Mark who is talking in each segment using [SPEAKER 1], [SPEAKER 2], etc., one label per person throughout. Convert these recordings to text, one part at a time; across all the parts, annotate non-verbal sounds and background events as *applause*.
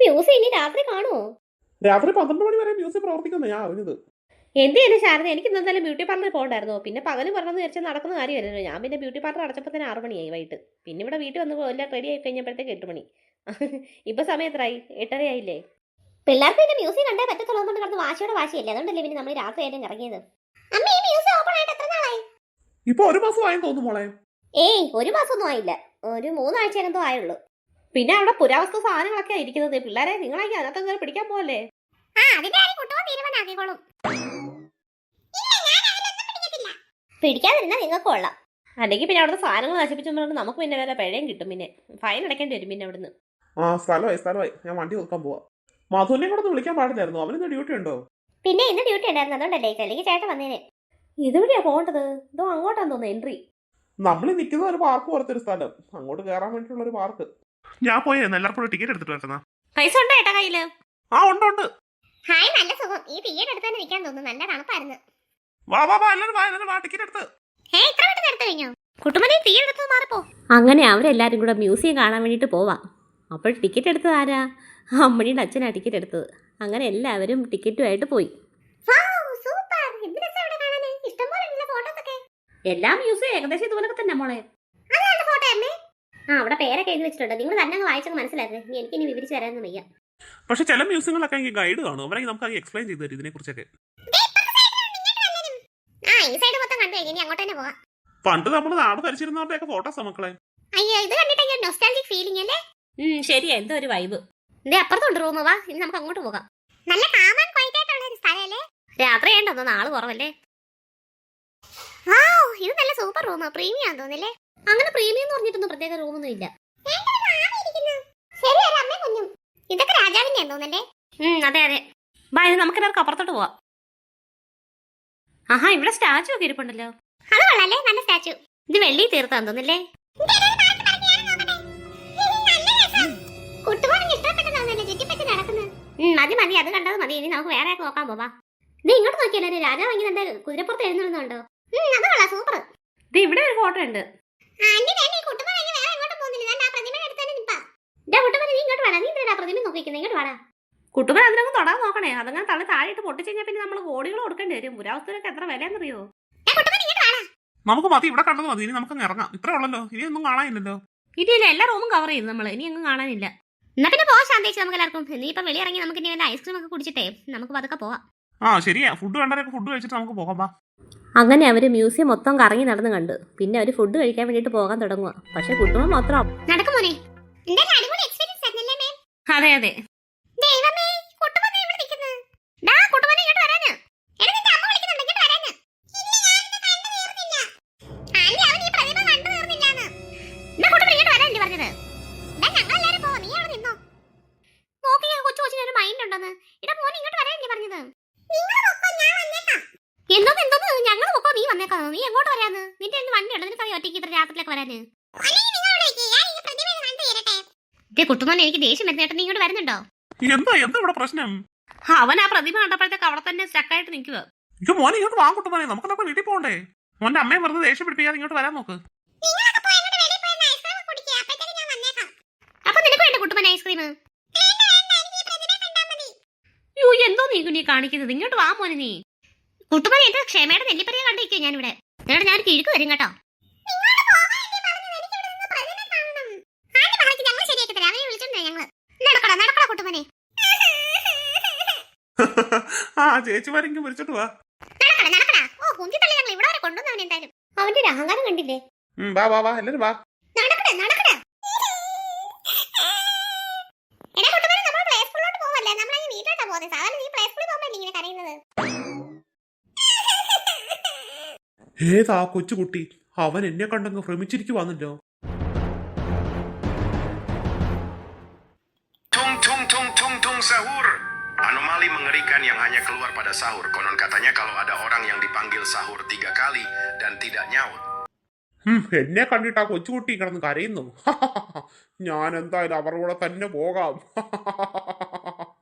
[SPEAKER 1] Museum ഇനി രാത്രി കാണുമോ
[SPEAKER 2] രാത്രി പന്ത്രണ്ട് മണി വരെ മ്യൂസിയം പ്രവർത്തിക്കുന്ന ഞാൻ അറിഞ്ഞത്.
[SPEAKER 1] എന്ത് ചെയ്യുന്നു ശാരദ? എനിക്ക് ഇന്നലെ ബ്യൂട്ടി പാർലറിൽ പോകണ്ടായിരുന്നു. പിന്നെ പകൽ പറഞ്ഞെന്ന് വിചാരിച്ചാൽ നടക്കുന്ന കാര്യമല്ലല്ലോ. ഞാൻ പിന്നെ ബ്യൂട്ടി പാർലർ അടച്ചപ്പോൾ തന്നെ ആറ് മണിയായി വൈകിട്ട്. പിന്നെ ഇവിടെ വീട്ടിൽ വന്നപ്പോൾ എല്ലാം റെഡി ആയി കഴിഞ്ഞപ്പോഴത്തേക്ക് എട്ട് മണി. *laughs* ഇപ്പൊ സമയം എത്രയായി? എട്ടരയായില്ലേ പിള്ളേർക്ക് പിന്നെ മ്യൂസിയം കണ്ടേ പറ്റത്തുള്ളൂ കൊണ്ട് കിടന്ന് വാശിയോടെ വാശിയല്ലേ? അതുകൊണ്ടല്ലേ പിന്നെ നമ്മൾ രാത്രി ആയിട്ടും ഇറങ്ങിയത്? അമ്മ ഈ മ്യൂസിയം ഓപ്പൺ ആയിട്ട് എത്ര നാളായി?
[SPEAKER 2] ഇപ്പൊ ഒരു മാസം ആയെന്ന് തോന്നുന്നു മോളെ.
[SPEAKER 1] ഏയ് ഒരു മാസം ഒന്നും ആയില്ല. ഒരു മൂന്നാഴ്ച എന്തോ ആയുള്ളൂ. പിന്നെ അവിടെ പുരാവസ്തു സാധനങ്ങളൊക്കെ ഇരിക്കുന്നത്. പിള്ളേരെ നിങ്ങളൊക്കെ അതിനകത്ത് കയറി പിടിക്കാൻ പോകല്ലേ പിടിക്കാതിരുന്ന നിങ്ങൾക്ക് കൊള്ളാം. അല്ലെങ്കിൽ പിന്നെ അവിടുത്തെ സാധനങ്ങൾ നശിപ്പിച്ചുകൊണ്ട് നമുക്ക് പിന്നെ വേറെ പിഴയും കിട്ടും പിന്നെ. ഫൈൻ അടയ്ക്കേണ്ടി വരും പിന്നെ അവിടുന്ന്.
[SPEAKER 2] ആ സ്ഥലമായി സ്ഥലമായി. ഞാൻ വണ്ടി ഒതുക്കാൻ പോവാ. മധുവിനെ കൂടെ ഒന്ന് വിളിക്കാൻ പാടില്ലായിരുന്നു? അവനിന്ന് ഡ്യൂട്ടി ഉണ്ടോ?
[SPEAKER 1] പിന്നെ ഇന്ന് ഡ്യൂട്ടി ഉണ്ടായിരുന്നു. അതുകൊണ്ടല്ലേ അല്ലെങ്കിൽ ചേട്ടൻ വന്നേനെ. ഇതുവഴിയാ പോകേണ്ടത്? ഇതോ അങ്ങോട്ടാന്ന് തോന്നുന്നു എൻട്രി
[SPEAKER 2] നമ്മൾ നിൽക്കുന്ന ഒരു പാർക്ക് പോലത്തെ ഒരു സ്ഥലം. അങ്ങോട്ട് കയറാൻ വേണ്ടിയിട്ടുള്ള ഒരു പാർക്ക് ഞാൻ പോയിരുന്നു എല്ലാവർക്കും കൂടെ ടിക്കറ്റ് എടുത്തിട്ട് വരുന്ന
[SPEAKER 1] പൈസ ഉണ്ടോ ഏട്ടാ കയ്യിൽ?
[SPEAKER 2] ആ ഉണ്ട് ഉണ്ട്.
[SPEAKER 1] ഹായ് നല്ല സുഖം. ഈ തിയേറ്റർ എടുത്തു തന്നെ നിൽക്കാൻ തോന്നുന്നു. നല്ല തണുപ്പായിരുന്നു.
[SPEAKER 2] വാ വാ വാ എല്ലാവരും വാ എല്ലാവരും വാ ടിക്കറ്റ് എടുത്ത്.
[SPEAKER 1] ഹേ ഇത്ര പെട്ടെന്ന് എടുത്തു കഴിഞ്ഞോ? കുട്ടുമതി തിയേറ്റർ എടുത്തത് മാറിപ്പോ. അങ്ങനെ അവരെല്ലാരും കൂടെ മ്യൂസിയം കാണാൻ വേണ്ടിട്ട് പോവാം. അപ്പോൾ ടിക്കറ്റ് എടുത്തത് ആരാ? അമ്മണിയുടെ അച്ഛനാ ടിക്കറ്റ് എടുത്തത്. അങ്ങനെ എല്ലാവരും ടിക്കറ്റുമായിട്ട് പോയി. എല്ലാ മ്യൂസിയം ഏകദേശം ഇതുപോലൊക്കെ തന്നെ മോളെ. ആ അവിടെ പേരൊക്കെ എഴുതി വെച്ചിട്ടുണ്ട്. നിങ്ങൾ തന്നെ അങ്ങ് വായിച്ചങ്ങ് മനസ്സിലായിരുന്നു എനിക്ക് ഇനി വിവരിച്ചു തരാനൊന്നും വയ്യ.
[SPEAKER 2] പക്ഷെ ചില മ്യൂസിയങ്ങളൊക്കെ എനിക്ക് ഗൈഡ് കാണും. അവരെ നമുക്ക് എക്സ്പ്ലെയിൻ ചെയ്തു തരും ഇതിനെ കുറിച്ചൊക്കെ
[SPEAKER 1] ആ ഈ സൈഡ് മൊത്തം കണ്ടു കഴിഞ്ഞു ഇനി അങ്ങോട്ട് തന്നെ പോവാം.
[SPEAKER 2] പണ്ട് നമ്മൾ നാട് ഭരിച്ചിരുന്നവരുടെ ഒക്കെ ഫോട്ടോസ് മക്കളെ.
[SPEAKER 1] അയ്യോ ഇത് കണ്ടിട്ട് നൊസ്റ്റാലജിക് ഫീലിംഗ് അല്ലേ? ശരിയാ എന്തോ ഒരു വൈബ് ഇതേ അപ്പുറത്തുണ്ട് റൂം വാ. ഇനി നമുക്ക് അങ്ങോട്ട് പോകാം. നല്ല കാമാൻ ക്വൈറ്റായിട്ടുള്ള ഒരു സ്ഥലമല്ലേ രാത്രി ആയിട്ടൊന്നും നാൾ കുറവല്ലേ? ഇത് നല്ല സൂപ്പർ റൂമാ പ്രീമിയം തോന്നില്ലേ അങ്ങനെ പ്രീമിയം എന്ന് പറഞ്ഞിട്ടൊന്നും പ്രത്യേക റൂമൊന്നും ഇല്ല. ഇതൊക്കെ രാജാവിന്റെ തോന്നല്ലേ അതെ അതെ. ബാ ഇത് നമുക്ക് എല്ലാവർക്കും അപ്പുറത്തോട്ട് പോവാം. ആഹാ ഇവിടെ സ്റ്റാച്ചു ഒക്കെ ഇരിപ്പുണ്ടല്ലോ. അത് കൊള്ളാല്ലേ നല്ല സ്റ്റാച്ചു ഇത് വെള്ളി തീർത്താൻ തോന്നില്ലേ മതി മതി അത് കണ്ടത് മതി. ഇനി നമുക്ക് വേറെ നോക്കാൻ പോവാ. ഇത് ഇങ്ങോട്ട് നോക്കിയാലേ രാജാവ് ഇങ്ങനെ എന്റെ കുതിരപ്പുറത്ത് എഴുന്നള്ളുന്നുണ്ടോ? അത് കൊള്ളാം സൂപ്പർ. ഇത് ഇവിടെ ഒരു ഫോട്ടോ ഉണ്ട്. കുട്ടുമൻ അതിനൊക്കെ തൊടാൻ നോക്കണേ. അതങ്ങനെ തള്ളി താഴെയിട്ട് പൊട്ടിച്ചു കഴിഞ്ഞാൽ പിന്നെ നമ്മൾ കോടികൾ കൊടുക്കേണ്ടി വരും. പുരാവസ്തുവിനൊക്കെ എത്ര വിലയെന്നറിയോ?
[SPEAKER 2] നമുക്ക് മതി ഇവിടെ കണ്ടത് മതി. ഇനി നമുക്ക് ഇറങ്ങാം. ഇത്രേ ഉള്ളല്ലോ. ഇനി ഒന്നും കാണാനില്ലല്ലോ.
[SPEAKER 1] ഇല്ല എല്ലാ റൂമും കവർ ചെയ്തു നമ്മൾ ഇനി ഒന്നും കാണാനില്ല. എന്നാ പിന്നെ പോവാം ശാന്തേച്ച് നമുക്ക് എല്ലാവർക്കും. ഇനി ഇപ്പൊ വെളിയിറങ്ങി നമുക്ക് ഇനി വല്ല ഐസ്ക്രീം ഒക്കെ കുടിച്ചിട്ടേ. നമുക്ക് പതുക്കെ പോവാം.
[SPEAKER 2] ആ ശരിയാ. ഫുഡ് കണ്ടവരൊക്കെ ഫുഡ് കഴിച്ചിട്ട് നമുക്ക് പോകാം.
[SPEAKER 1] അങ്ങനെ അവർ മ്യൂസിയം മൊത്തം കറങ്ങി നടന്ന് കണ്ടു. പിന്നെ അവർ ഫുഡ് കഴിക്കാൻ വേണ്ടിട്ട് പോകാൻ തുടങ്ങുക പക്ഷെ കുട്ടുമ്പോ മാത്രം അതെ അതെ. കൊച്ചു രാത്രിയിലേക്ക് വരാന്. കുട്ടുമോനെ എനിക്ക് ദേഷ്യം വരുന്നേട്ടൻ നീ ഇങ്ങോട്ട് വരുന്നുണ്ടോ?
[SPEAKER 2] എന്താ എന്താ ഇവിടെ പ്രശ്നം?
[SPEAKER 1] അവൻ ആ പ്രതിമ കണ്ടപ്പോഴത്തേക്ക് അവിടെ തന്നെ സ്റ്റക്കായിട്ട് നിൽക്കുക
[SPEAKER 2] ഇത് മോനെ ഇങ്ങോട്ട് വാ നമുക്ക് വീട്ടിൽ പോകണ്ടേ? മോന്റെ അമ്മയെ വെറുതെ ദേഷ്യം പിടിപ്പിക്കാതെ ഇങ്ങോട്ട് വരാൻ നോക്ക്.
[SPEAKER 1] അപ്പൊ നിനക്ക് വേണ്ട കുട്ടുമൻ ഐസ്ക്രീം യോ എന്തോ നീ കുഞ്ഞി കാണിക്കുന്നത്. ഇങ്ങോട്ട് വാ മോനെ നീ. കുട്ടുമൻ എന്റെ ക്ഷമയുടെ നെല്ലിപ്പറിയ കണ്ടിരിക്കും ഞാനിവിടെ. എന്നിട്ട് ഞാൻ കിഴക്ക് വരും കേട്ടോ.
[SPEAKER 2] ആ ചേച്ചിമാരെങ്കിലും വിളിച്ചിട്ട് വാ.
[SPEAKER 1] നടക്കടാ നടക്കടാ. ഓ കുഞ്ചിത്തള്ളി ഞങ്ങൾ ഇവിടെ വരെ കൊണ്ടുവന്നവൻ എന്തായാലും. അവന്റെ ഒരു അഹങ്കാരം കണ്ടില്ലേ?
[SPEAKER 2] വാ വാ വാ എല്ലാരും വാ. ഏതാ കൊച്ചുകുട്ടി? അവൻ എന്നെ കണ്ടങ്ങ് ഭ്രമിച്ചിരിക്കുവാന്നല്ലോ.
[SPEAKER 3] ഠും ഠും ഠും ഠും ഠും sahur. Anomali mengerikan yang hanya keluar pada sahur. Konon katanya kalau ada orang yang dipanggil sahur tiga kali dan tidak nyaut,
[SPEAKER 2] Hmm, എന്നെ കണ്ടിട്ട് ആ കൊച്ചുകുട്ടി കിടന്ന് കരയുന്നു. *laughs* ഞാൻ എന്തായാലും അവരുടെ കൂടെ തന്നെ പോകാം? *laughs*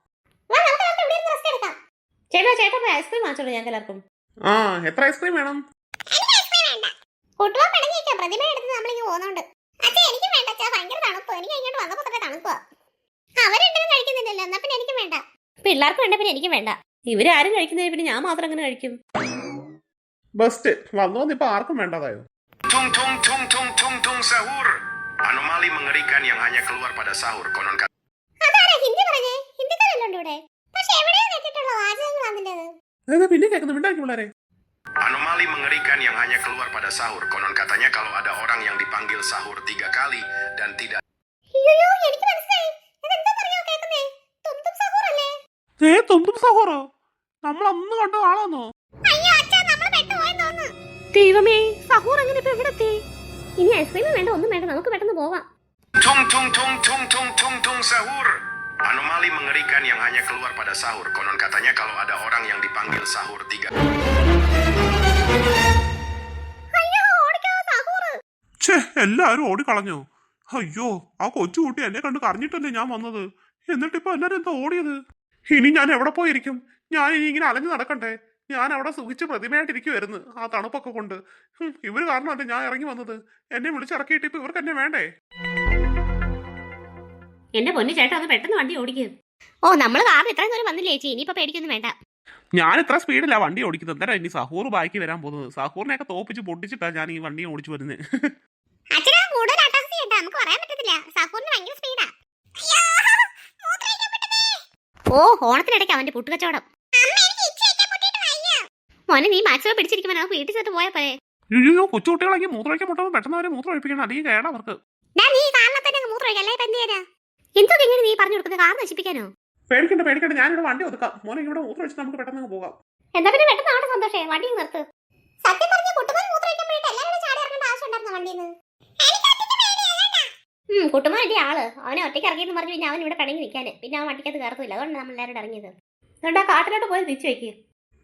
[SPEAKER 1] ചേട്ടാ ചേട്ടാ ഐസ്ക്രീം വാങ്ങിച്ചോളൂ ഞങ്ങൾക്ക് എല്ലാവർക്കും.
[SPEAKER 2] ആ എത്ര ഐസ്ക്രീം വേണം?
[SPEAKER 1] കുട്ടുവാ പിണങ്ങിയിരിക്കാം പ്രതിമ എടുത്ത് നമ്മളിങ്ങ് പോകുന്നുണ്ട്. അച്ഛാ എനിക്ക് വേണ്ട. അച്ഛാ ഭയങ്കര തണുപ്പ്. എനിക്ക് ഇങ്ങോട്ട് വന്നപ്പോ തന്നെ തണുപ്പാ. പിള്ളേർക്ക് വേണ്ട പിന്നെ എനിക്കും വേണ്ട. ഇവരാരും കഴിക്കുന്നതിന് പിന്നെ ഞാൻ മാത്രം അങ്ങനെ കഴിക്കും.
[SPEAKER 2] ബസ്റ്റ് വന്നു വന്നിപ്പൊ ആർക്കും വേണ്ടതായോ?
[SPEAKER 4] എനിക്ക് അല്ലേ
[SPEAKER 2] ഏ തുമ്പും സഹോറോ നമ്മൾ അന്ന് കണ്ട ആളാന്നോ?
[SPEAKER 4] അയ്യോ അച്ഛാ നമ്മൾ പെട്ടുപോയെന്ന് തോന്നുന്നു.
[SPEAKER 1] ദൈവമേ സഹൂർ അങ്ങനെ ഇപ്പൊ എവിടെ എത്തി? ഇനി ഐസ്ക്രീമും വേണ്ട ഒന്നും വേണ്ട നമുക്ക് പെട്ടെന്ന് പോവാം.
[SPEAKER 3] tung tung tung tung tung tung tung sahur. Anomali mengerikan yang hanya keluar pada sahur. Konon katanya kalau ada orang yang dipanggil sahur tiga.
[SPEAKER 4] അയ്യോ ഓടിക്കോ സഹൂർ.
[SPEAKER 2] ഛേ എല്ലാരും ഓടിക്കളഞ്ഞോ. അയ്യോ ആ കൊച്ചുകുട്ടി എന്നെ കണ്ട് കരഞ്ഞിട്ടല്ലേ ഞാൻ വന്നത്? എന്നിട്ടിപ്പോ എല്ലാരും എന്താ ഓടിയത്? ഇനി ഞാൻ എവിടെ പോയിരിക്കും? ഞാൻ ഇനി ഇങ്ങനെ അലഞ്ഞു നടക്കണ്ടേ? ഞാൻ അവിടെ സുഖിച്ച് പ്രതിമയായിട്ടിരിക്കുവായിരുന്നു ആ തണുപ്പൊക്കെ കൊണ്ട്. ഇവർ കാരണമല്ല ഞാൻ ഇറങ്ങി വന്നത്? എന്നെ വിളിച്ചിറക്കിയിട്ട് ഇപ്പൊ ഇവർക്ക് എന്നെ വേണ്ടേ?
[SPEAKER 1] എന്റെ പൊന്നു ചേട്ടാ ഒന്ന് പെട്ടെന്ന് വണ്ടി ഓടിക്കും.
[SPEAKER 4] ഓ നമ്മൾ കാരണം ഇത്രയും ദൂരം വന്നില്ലേ ചേച്ചി? ഇനിയിപ്പോ പേടിക്കൊന്നും വേണ്ട.
[SPEAKER 2] ഞാൻ ഇത്ര സ്പീഡിലാ വണ്ടി ഓടിക്കുന്നത്. എന്താ ഇനി സഹൂർ ബാക്കി വരാൻ പോകുന്നത്. സഹൂറിനെ ഒക്കെ തോപ്പിച്ച് പൊട്ടിച്ചിട്ടാ ഞാൻ ഈ വണ്ടി ഓടിച്ചു വരുന്നത്
[SPEAKER 4] അച്ഛനാ കൂടുതൽ നമുക്ക് പറയാൻ പറ്റത്തില്ല. സഹൂറിന് ഭയങ്കര സ്പീഡാ.
[SPEAKER 1] ഓ ഓണത്തിനിടയ്ക്ക് അവന്റെ പുട്ടുകച്ചവടം. മോനെ നീ മാക്സിമം പിടിച്ചിരിക്കുമ്പോൾ നമുക്ക് വീട്ടിൽ ചെന്ന് പോയാ പോരെ.
[SPEAKER 2] അയ്യോ കൊച്ചുകുട്ടികളെങ്കിൽ മൂത്രമൊഴിക്കാൻ മുട്ടുമ്പോൾ പെട്ടെന്ന് അവരെ മൂത്രം ഒഴിപ്പിക്കണം. അധികം കേടാ അവർക്ക്.
[SPEAKER 4] നീ എന്ത്
[SPEAKER 1] എങ്ങനെ പറഞ്ഞു കൊടുക്കുന്നത്? കാർ നശിപ്പിക്കാനോ?
[SPEAKER 2] പേടിക്കണ്ട പേടിക്കണ്ട. ഞാനിവിടെ വണ്ടി ഒതുക്കാം. മോനെ ഇവിടെ മൂത്രം ഒഴിച്ച് നമുക്ക് പെട്ടെന്ന് പോകാം.
[SPEAKER 1] എന്താ പിന്നെ പെട്ടെന്ന് സന്തോഷേ. നിർത്ത്.
[SPEAKER 4] സത്യം പറഞ്ഞ മൂത്രം എല്ലാവരും ചാടി ഇറങ്ങേണ്ട ആവശ്യം ഉണ്ടായിരുന്ന വണ്ടിയിൽ നിന്ന്?
[SPEAKER 1] എന്റെ ആൾ? അവനെ ഒറ്റയ്ക്ക് ഇറങ്ങിയെന്ന് പറഞ്ഞു പിന്നെ അവൻ ഇവിടെ കടങ്ങി നിൽക്കാന്. പിന്നെ അവൻ വണ്ടിക്കകത്ത് കയറത്തില്ല അതുകൊണ്ട് നമ്മൾ എല്ലാവരും ഇറങ്ങിയത്. അതുകൊണ്ട് ആ കാട്ടിലോട്ട് പോയി തിരിച്ചു വയ്ക്കുക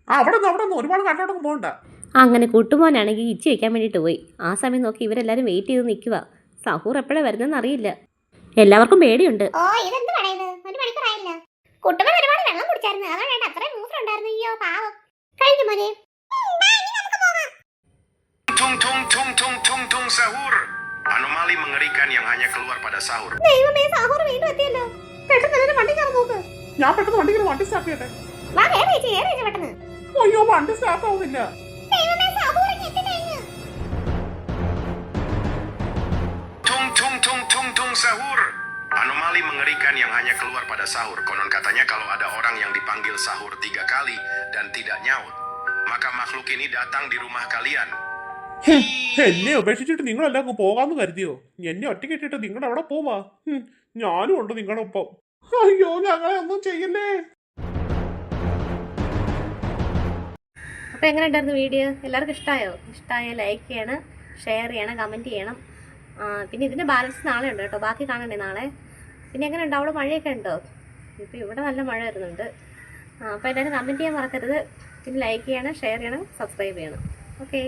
[SPEAKER 2] ആ അവിടെ നിന്ന് അവിടെ നിന്ന് ഒരുപാട് കാട്ടിലോട്ടൊന്നും പോകണ്ട.
[SPEAKER 1] അങ്ങനെ കുട്ടുമോനാണെങ്കിൽ ഇച്ചി വെക്കാൻ വേണ്ടിയിട്ട് പോയി. ആ സമയം നോക്കി ഇവരെല്ലാവരും വെയിറ്റ് ചെയ്ത് നിൽക്കുക സഹൂർ എപ്പോഴാ വരുന്നതെന്ന് അറിയില്ല. എല്ലാവർക്കും പേടിയുണ്ട്.
[SPEAKER 4] ഓ ഇതെന്ത് പറയുന്നത് ഒരു മണിക്കൂറായില്ല കുട്ടുമാൻ ഒരുപാട് വെള്ളം കുടിച്ചായിരുന്നു. അതാണ് വേണ്ട അത്രയും മൂത്രം ഉണ്ടായിരുന്നു. അയ്യോ പാവം. കഴിഞ്ഞു മോനെ.
[SPEAKER 3] tung tung tung tung tung tung sahur. Anomali mengerikan yang hanya keluar pada sahur.
[SPEAKER 1] ദൈവമേ സഹൂർ വീണ്ടും എത്തിയല്ലോ പെട്ടെന്ന് എല്ലാവരും വണ്ടി കയറി നോക്ക്
[SPEAKER 2] ഞാൻ പെട്ടെന്ന് വണ്ടി ഇങ്ങനെ വണ്ടി സ്റ്റാർട്ട് ചെയ്യട്ടെ
[SPEAKER 1] വാ കയറി ചേച്ചി കയറി ചേച്ചി പെട്ടെന്ന്
[SPEAKER 2] അയ്യോ വണ്ടി സ്റ്റാർട്ട് ആവുന്നില്ല
[SPEAKER 4] ദൈവമേ സഹൂർ എത്തിക്കഴിഞ്ഞു
[SPEAKER 3] Tung tung tung tung tung sahur. Anomali mengerikan yang hanya keluar pada sahur. Konon katanya kalau ada orang yang dipanggil sahur tiga kali dan tidak nyaut, maka makhluk ini datang di rumah kalian.
[SPEAKER 2] എന്നെ ഉപേക്ഷിച്ചിട്ട് നിങ്ങളെല്ലാം അങ്ങ് പോകാന്ന് കരുതിയോ? എന്നെ ഒറ്റക്കിട്ടിട്ട് നിങ്ങൾ അവിടെ പോവാ. ഞാനും ഉണ്ട് നിങ്ങളുടെ ഒപ്പം. അയ്യോ ഞങ്ങളെ ഒന്നും ചെയ്യല്ലേ?
[SPEAKER 1] അപ്പോൾ എങ്ങനെ ഉണ്ടായിരുന്നു വീഡിയോ? എല്ലാവർക്കും ഇഷ്ടമായോ ഇഷ്ടമായ ലൈക്ക് ചെയ്യണം ഷെയർ ചെയ്യണം കമന്റ് ചെയ്യണം. പിന്നെ ഇതിന്റെ ബാലൻസ് നാളെ ഉണ്ട് കേട്ടോ. ബാക്കി കാണണ്ടേ നാളെ? പിന്നെ എങ്ങനെ ഉണ്ട് അവിടെ മഴയൊക്കെ ഉണ്ടോ? ഇപ്പോൾ ഇവിടെ നല്ല മഴ വരുന്നുണ്ട്. അപ്പോൾ എല്ലാവരും കമന്റ് ചെയ്യാൻ മറക്കരുത്. പിന്നെ ലൈക്ക് ചെയ്യണം ഷെയർ ചെയ്യണം സബ്സ്ക്രൈബ് ചെയ്യണം. ഓക്കെ